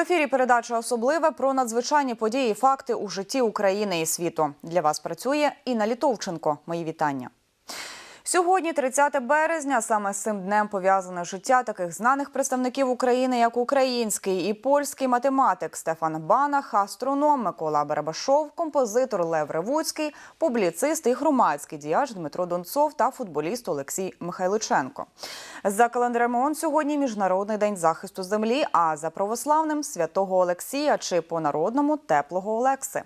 Ефірі передача особливе про надзвичайні події, і факти у житті України і світу. Для вас працює Інна Літовченко. Мої вітання. Сьогодні, 30 березня, саме з цим днем пов'язане життя таких знаних представників України, як український і польський математик Стефан Банах, астроном Микола Барабашов, композитор Лев Ревуцький, публіцист і громадський діяч Дмитро Донцов та футболіст Олексій Михайличенко. За календарем ООН сьогодні міжнародний день захисту землі. А за православним святого Олексія чи по народному теплого Олекси.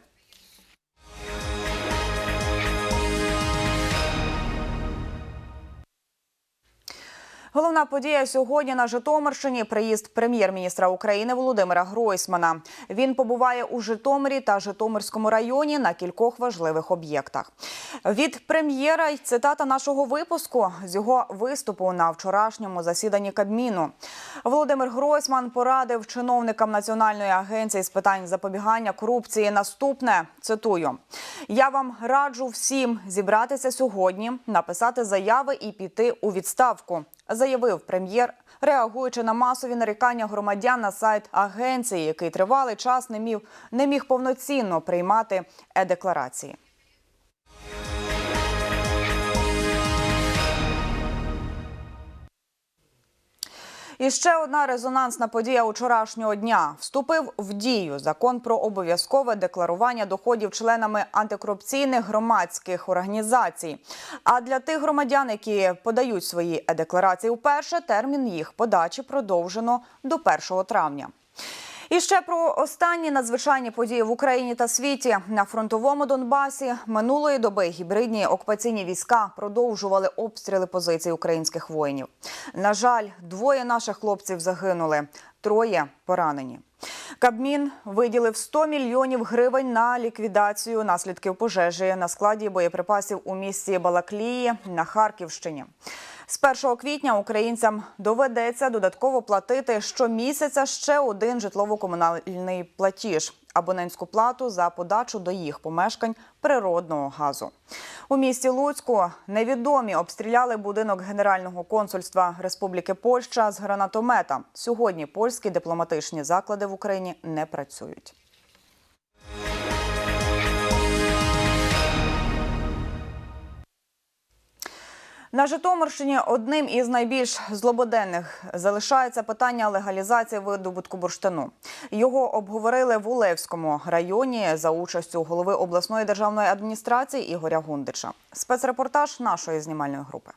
Головна подія сьогодні на Житомирщині приїзд прем'єр-міністра України Володимира Гройсмана. Він побуває у Житомирі та Житомирському районі на кількох важливих об'єктах. Від прем'єра й цитата нашого випуску з його виступу на вчорашньому засіданні Кабміну. Володимир Гройсман порадив чиновникам Національної агенції з питань запобігання корупції наступне. Цитую: я вам раджу всім зібратися сьогодні, написати заяви і піти у відставку заявив прем'єр, реагуючи на масові нарікання громадян на сайт агенції, який тривалий час не міг, не міг повноцінно приймати е-декларації. І ще одна резонансна подія учорашнього дня вступив в дію закон про обов'язкове декларування доходів членами антикорупційних громадських організацій. А для тих громадян, які подають свої е-декларації вперше, термін їх подачі продовжено до 1 травня. І ще про останні надзвичайні події в Україні та світі на фронтовому Донбасі минулої доби гібридні окупаційні війська продовжували обстріли позицій українських воїнів. На жаль, двоє наших хлопців загинули, троє поранені. Кабмін виділив 100 мільйонів гривень на ліквідацію наслідків пожежі на складі боєприпасів у місті Балаклії на Харківщині. З 1 квітня українцям доведеться додатково платити щомісяця ще один житлово-комунальний платіж абонентську плату за подачу до їх помешкань природного газу. У місті Луцьку невідомі обстріляли будинок Генерального консульства Республіки Польща з гранатомета. Сьогодні польські дипломатичні заклади в Україні не працюють. На Житомирщині одним із найбільш злободенних залишається питання легалізації видобутку бурштину. Його обговорили в Улевському районі за участю голови обласної державної адміністрації Ігоря Гундича. Спецрепортаж нашої знімальної групи.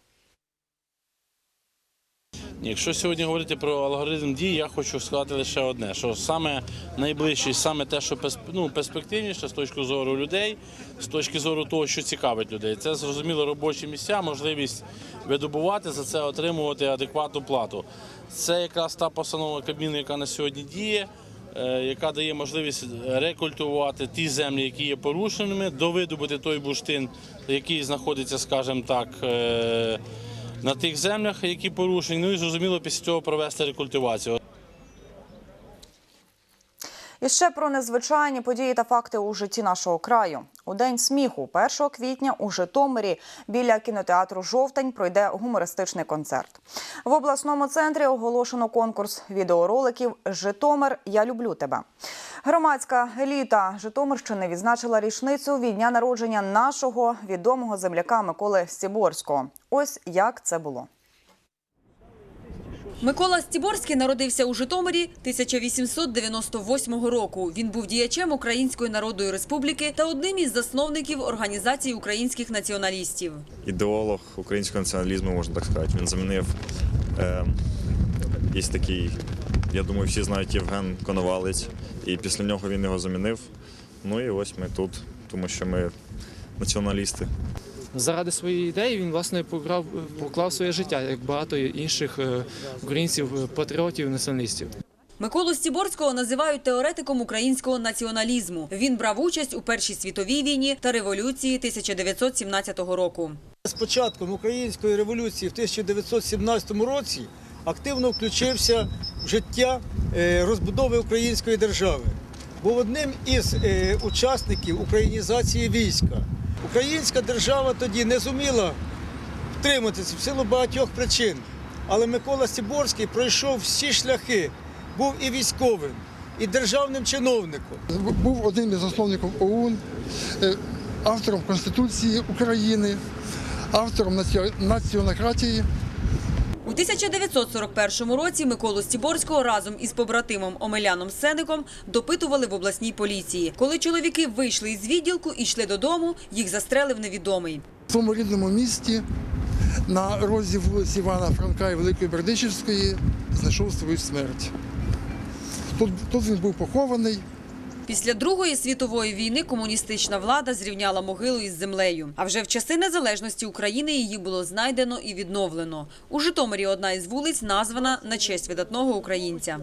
Якщо сьогодні говорити про алгоритм дій, я хочу сказати лише одне: що саме найближче, саме те, що ну, перспективніше з точки зору людей, з точки зору того, що цікавить людей, це зрозуміло робочі місця, можливість видобувати за це отримувати адекватну плату. Це якраз та постанова Кабміну, яка на сьогодні діє. е, Яка дає можливість рекультивувати ті землі, які є порушеними, довидобути той бурштин, який знаходиться, скажімо так, е, на тих землях, які порушені. Ну і зрозуміло, після цього провести рекультивацію. І ще про незвичайні події та факти у житті нашого краю. У день сміху, 1 квітня, у Житомирі біля кінотеатру Жовтень пройде гумористичний концерт. В обласному центрі оголошено конкурс відеороликів Житомир. Я люблю тебе. Громадська еліта Житомирщини відзначила річницю від дня народження нашого відомого земляка Миколи Стіборського. Ось як це було. Микола Стіборський народився у Житомирі 1898 року. Він був діячем Української Народної Республіки та одним із засновників Організації українських націоналістів. ідеолог українського націоналізму, можна так сказати. Він замінив е, є такий, я думаю, всі знають Євген Коновалець, і після нього він його замінив. Ну і ось ми тут, тому що ми націоналісти. Заради своєї ідеї він власне поклав, поклав своє життя, як багато інших е, українців, е, патріотів, націоналістів. Миколу Стіборського називають теоретиком українського націоналізму. Він брав участь у Першій світовій війні та революції 1917 року. З початком української революції в 1917 році активно включився життя е, розбудови української держави. Був одним із е, учасників українізації війська. Українська держава тоді не зуміла втриматися в силу багатьох причин. Але Микола Стіборський пройшов всі шляхи, був і військовим, і державним чиновником. був одним із засновників ОУН, е, автором Конституції України, автором націо- націонократії. У 1941 році Миколу Стіборського разом із побратимом Омеляном Сеником допитували в обласній поліції. Коли чоловіки вийшли із відділку і йшли додому, їх застрелив невідомий. В своєму рідному місті на розі вулиці Івана Франка і Великої Бердичівської знайшов свою смерть. Тут, тут він був похований. Після Другої світової війни комуністична влада зрівняла могилу із землею. А вже в часи незалежності України її було знайдено і відновлено. У Житомирі одна із вулиць названа на честь видатного українця.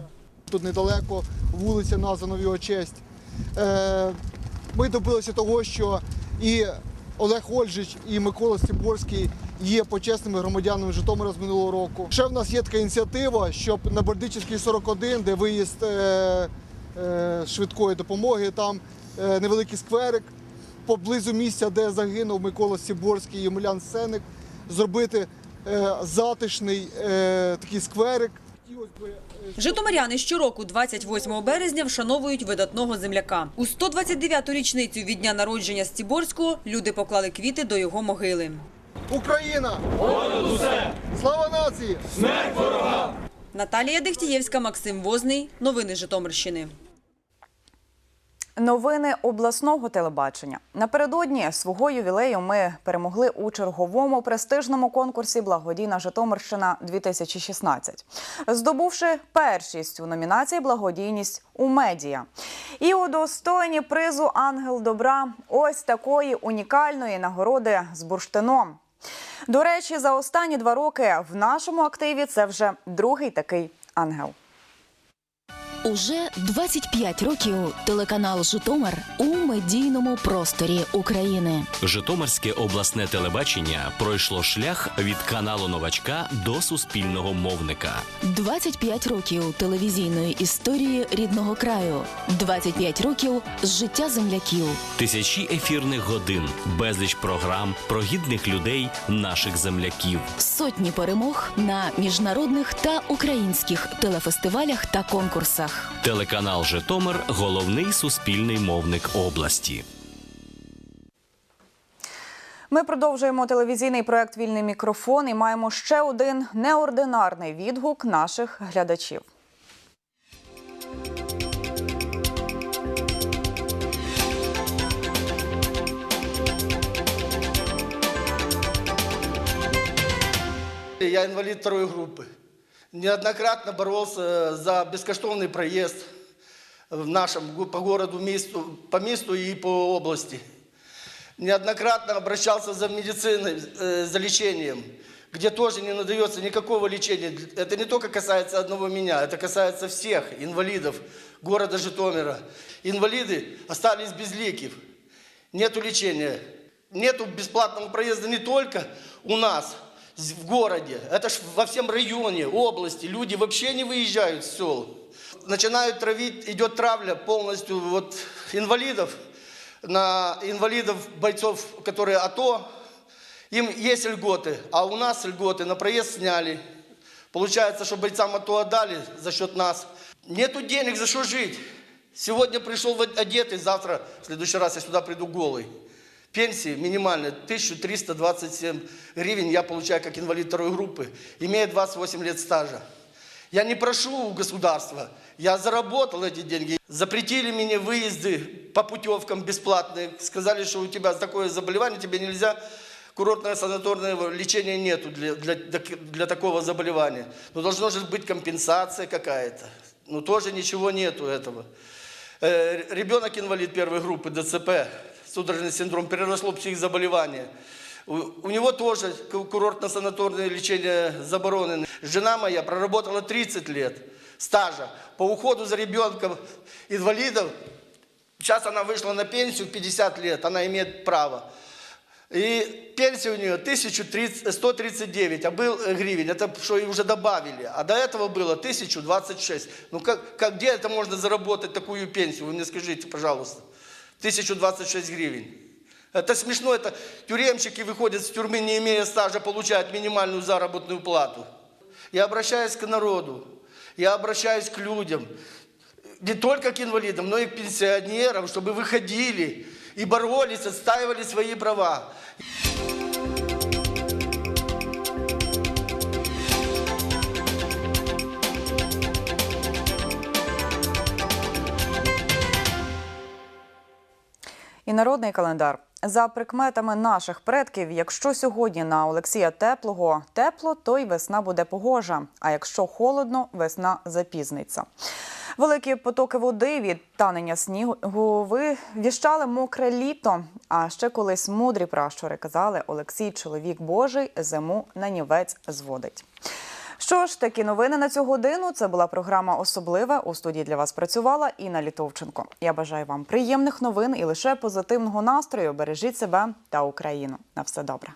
Тут недалеко вулиця названа в його честь. Е, Ми добилися того, що і Олег Ольжич, і Микола Стіборський є почесними громадянами Житомира з минулого року. Ще в нас є така ініціатива, щоб на Бердичівській 41, де виїзд е, швидкої допомоги, там е, невеликий скверик поблизу місця, де загинув Микола Стіборський і Омелян Сеник, зробити е, затишний е, такий скверик. Е, Житомиряни щороку 28 березня вшановують видатного земляка. У 129-ту річницю від дня народження Стіборського люди поклали квіти до його могили. Україна! Понад усе! Слава нації! Наталія Дехтієвська, Максим Возний. Новини Житомирщини. Новини обласного телебачення напередодні свого ювілею ми перемогли у черговому престижному конкурсі Благодійна Житомирщина 2016 здобувши першість у номінації Благодійність у медіа. І удостоєні призу Ангел добра ось такої унікальної нагороди з бурштином. До речі, за останні два роки в нашому активі це вже другий такий ангел. Уже 25 років телеканал Житомир у медійному просторі України. Житомирське обласне телебачення пройшло шлях від каналу новачка до суспільного мовника. 25 років телевізійної історії рідного краю. 25 років з життя земляків. Тисячі ефірних годин, безліч програм про гідних людей, наших земляків. Сотні перемог на міжнародних та українських телефестивалях та конкурсах. Телеканал Житомир головний суспільний мовник області. Ми продовжуємо телевізійний проект Вільний мікрофон і маємо ще один неординарний відгук наших глядачів. Я инвалид второй группы. Неоднократно боролся за бескоштовный проезд в нашем по городу, месту, по месту и по области. Неоднократно обращался за медициной, э, за лечением, где тоже не надается никакого лечения. Это не только касается одного меня, это касается всех инвалидов города Житомира. Инвалиды остались безликих. Нету лечения. Нету бесплатного проезда не только у нас, в городе. Это ж во всем районе, области. Люди вообще не выезжают с сел. Начинают травить, идет травля полностью вот инвалидов, на инвалидов, бойцов, которые АТО. Им есть льготы, а у нас льготы на проезд сняли. Получается, что бойцам АТО отдали за счет нас. Нету денег, за что жить. Сегодня пришел одетый, завтра, в следующий раз я сюда приду голый. Пенсии минимальные 1327 гривен я получаю как инвалид второй группы, имея 28 лет стажа. Я не прошу у государства, я заработал эти деньги. Запретили мне выезды по путевкам бесплатные. Сказали, что у тебя такое заболевание, тебе нельзя курортное санаторное лечение нету для, для, для такого заболевания. Но должна же быть компенсация какая-то. Но тоже ничего нету этого. Э, Ребенок инвалид первой группы ДЦП, судорожный синдром, переросло психзаболевание. У, него тоже ку- курортно-санаторное лечение заборонено. Жена моя проработала 30 лет стажа по уходу за ребенком инвалидов. Сейчас она вышла на пенсию в 50 лет, она имеет право. И пенсия у нее 1139, а был э, гривен, это что уже добавили. А до этого было 1026. Ну как, как, где это можно заработать такую пенсию? Вы мне скажите, пожалуйста. 1026 гривен. Это смешно, это тюремщики выходят с тюрьмы, не имея стажа, получают минимальную заработную плату. Я обращаюсь к народу, я обращаюсь к людям. не только к инвалидам, но и к пенсионерам, чтобы выходили и боролись, отстаивали свои права. І народний календар. За прикметами наших предків, якщо сьогодні на Олексія Теплого тепло, то й весна буде погожа. А якщо холодно, весна запізниться. Великі потоки води від танення снігу ви віщали мокре літо. А ще колись мудрі пращури казали Олексій, чоловік Божий, зиму на нівець зводить. Що ж, такі новини на цю годину. Це була програма Особливе. У студії для вас працювала Інна Літовченко. Я бажаю вам приємних новин і лише позитивного настрою. Бережіть себе та Україну. На все добре.